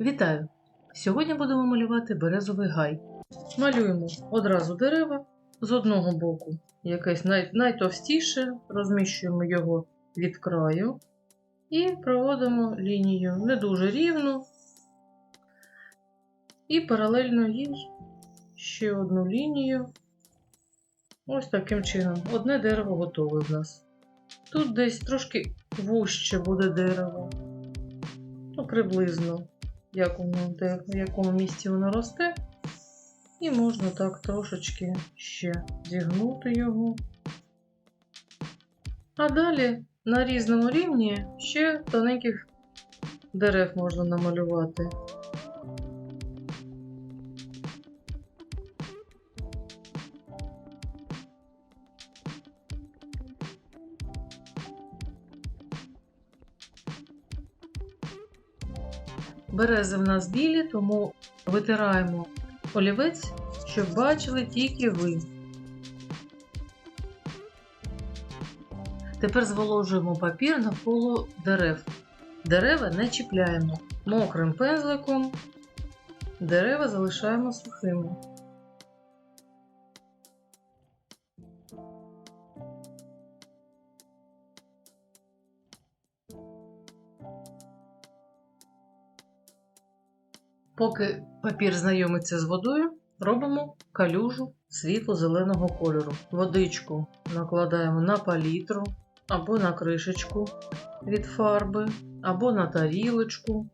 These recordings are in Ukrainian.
Вітаю! Сьогодні будемо малювати березовий гай. Малюємо одразу дерева з одного боку, якесь най... найтовстіше, розміщуємо його від краю і проводимо лінію не дуже рівну. І паралельно їй ще одну лінію. Ось таким чином. Одне дерево готове в нас. Тут десь трошки вужче буде дерево. Ну, приблизно як воно, де, в якому місці воно росте. І можна так трошечки ще зігнути його. А далі на різному рівні ще тоненьких дерев можна намалювати. Берези в нас білі, тому витираємо олівець, щоб бачили тільки ви. Тепер зволожуємо папір навколо дерев. Дерева не чіпляємо. Мокрим пензликом дерева залишаємо сухими. Поки папір знайомиться з водою, робимо калюжу світло-зеленого кольору. Водичку накладаємо на палітру або на кришечку від фарби, або на тарілочку.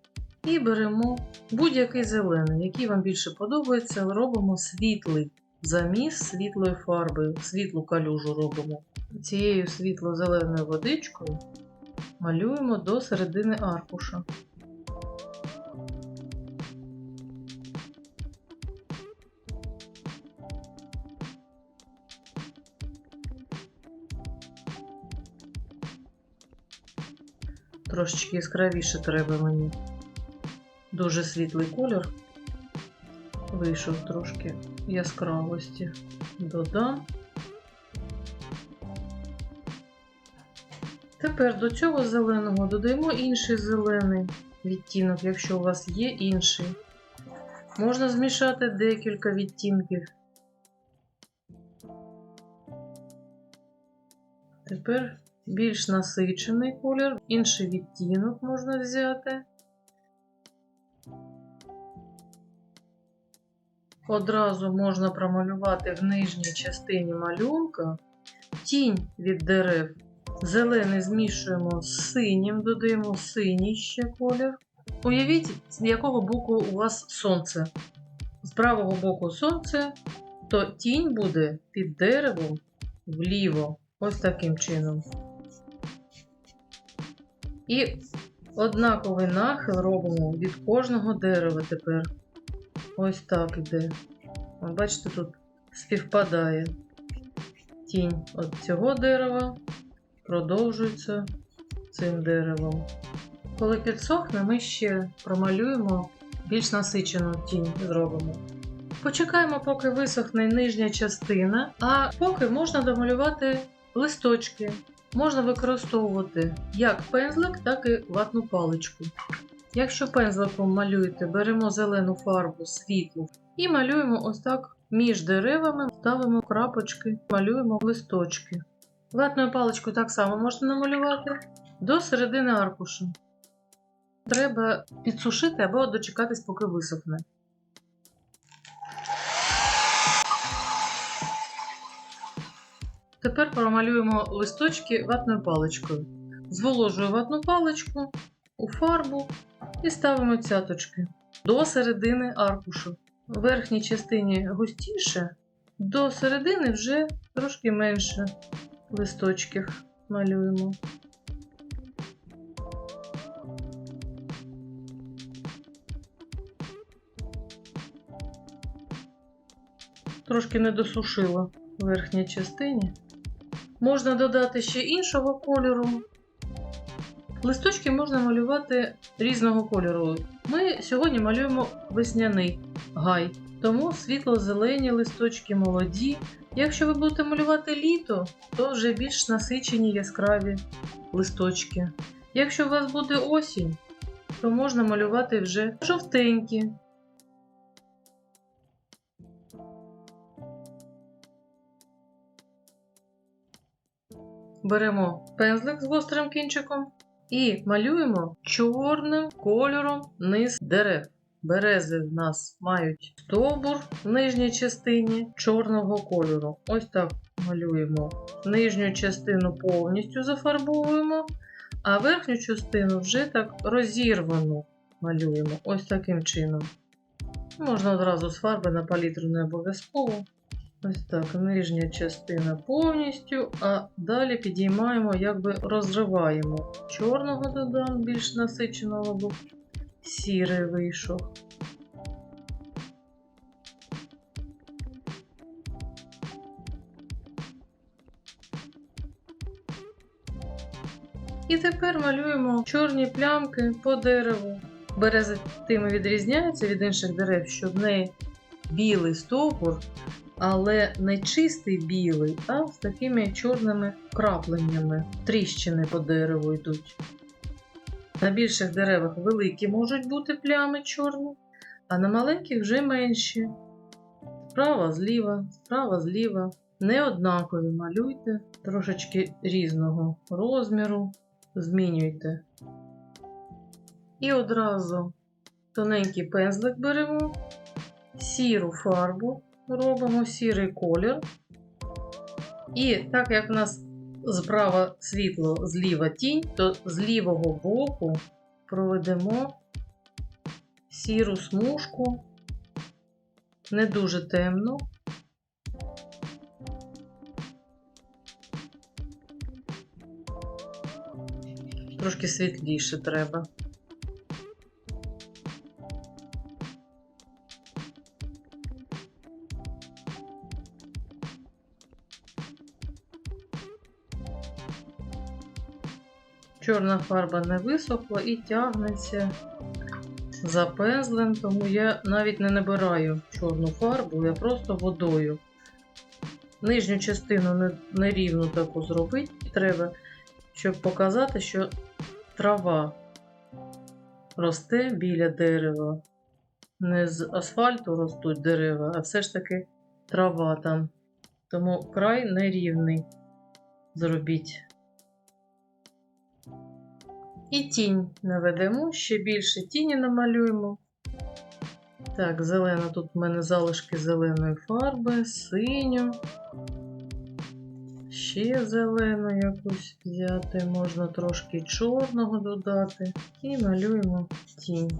І беремо будь-який зелений, який вам більше подобається, робимо світлий заміс світлої фарби, світлу калюжу робимо. Цією світло-зеленою водичкою малюємо до середини аркуша. Трошечки яскравіше треба мені. Дуже світлий колір. Вийшов трошки яскравості. Додам. Тепер до цього зеленого додаємо інший зелений відтінок, якщо у вас є інший. Можна змішати декілька відтінків. Тепер більш насичений колір, інший відтінок можна взяти. Одразу можна промалювати в нижній частині малюнка тінь від дерев. Зелений змішуємо з синім, додаємо синій ще колір. Уявіть, з якого боку у вас сонце. З правого боку сонце, то тінь буде під деревом вліво. Ось таким чином. І однаковий нахил робимо від кожного дерева тепер. Ось так іде. Бачите, тут співпадає тінь від цього дерева, продовжується цим деревом. Коли підсохне, ми ще промалюємо більш насичену тінь зробимо. Почекаємо, поки висохне нижня частина, а поки можна домалювати листочки можна використовувати як пензлик, так і ватну паличку. Якщо пензликом малюєте, беремо зелену фарбу світлу і малюємо ось так між деревами, ставимо крапочки, малюємо листочки. Ватною паличкою так само можна намалювати до середини аркуша. Треба підсушити або дочекатись, поки висохне. Тепер промалюємо листочки ватною паличкою. Зволожую ватну паличку у фарбу і ставимо цяточки до середини аркушу. В верхній частині густіше, до середини вже трошки менше листочків малюємо. Трошки не досушила в верхній частині. Можна додати ще іншого кольору. Листочки можна малювати різного кольору. Ми сьогодні малюємо весняний гай, тому світло-зелені листочки молоді. Якщо ви будете малювати літо, то вже більш насичені яскраві листочки. Якщо у вас буде осінь, то можна малювати вже жовтенькі. Беремо пензлик з гострим кінчиком і малюємо чорним кольором низ дерев. Берези в нас мають стовбур в нижній частині чорного кольору. Ось так малюємо. Нижню частину повністю зафарбовуємо, а верхню частину вже так розірвану малюємо. Ось таким чином. Можна одразу з фарби на палітру не обов'язково. Ось так, нижня частина повністю, а далі підіймаємо, якби розриваємо. Чорного додам більш насиченого, бо сірий вийшов. І тепер малюємо чорні плямки по дереву. Береза тим і відрізняється від інших дерев, що в неї білий стовбур, але не чистий білий, а з такими чорними крапленнями. Тріщини по дереву йдуть. На більших деревах великі можуть бути плями чорні, а на маленьких вже менші. Справа, зліва, справа, зліва. Не однакові малюйте, трошечки різного розміру, змінюйте. І одразу тоненький пензлик беремо, сіру фарбу робимо, сірий колір. І так як в нас справа світло, зліва тінь, то з лівого боку проведемо сіру смужку, не дуже темну. Трошки світліше треба. Чорна фарба не висохла і тягнеться за пензлем, тому я навіть не набираю чорну фарбу, я просто водою. Нижню частину не- нерівну таку зробити треба, щоб показати, що трава росте біля дерева. Не з асфальту ростуть дерева, а все ж таки трава там. Тому край нерівний. Зробіть. І тінь наведемо, ще більше тіні намалюємо. Так, зелена, тут в мене залишки зеленої фарби, синю. Ще зелену якусь взяти, можна трошки чорного додати. І малюємо тінь.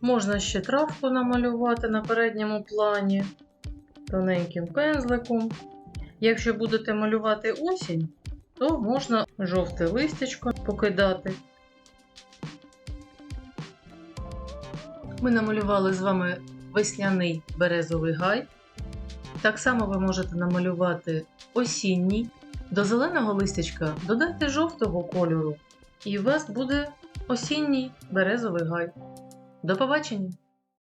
Можна ще травку намалювати на передньому плані тоненьким пензликом. Якщо будете малювати осінь, то можна жовте листячко покидати. Ми намалювали з вами весняний березовий гай. Так само ви можете намалювати осінній. До зеленого листячка додайте жовтого кольору, і у вас буде осінній березовий гай. До побачення!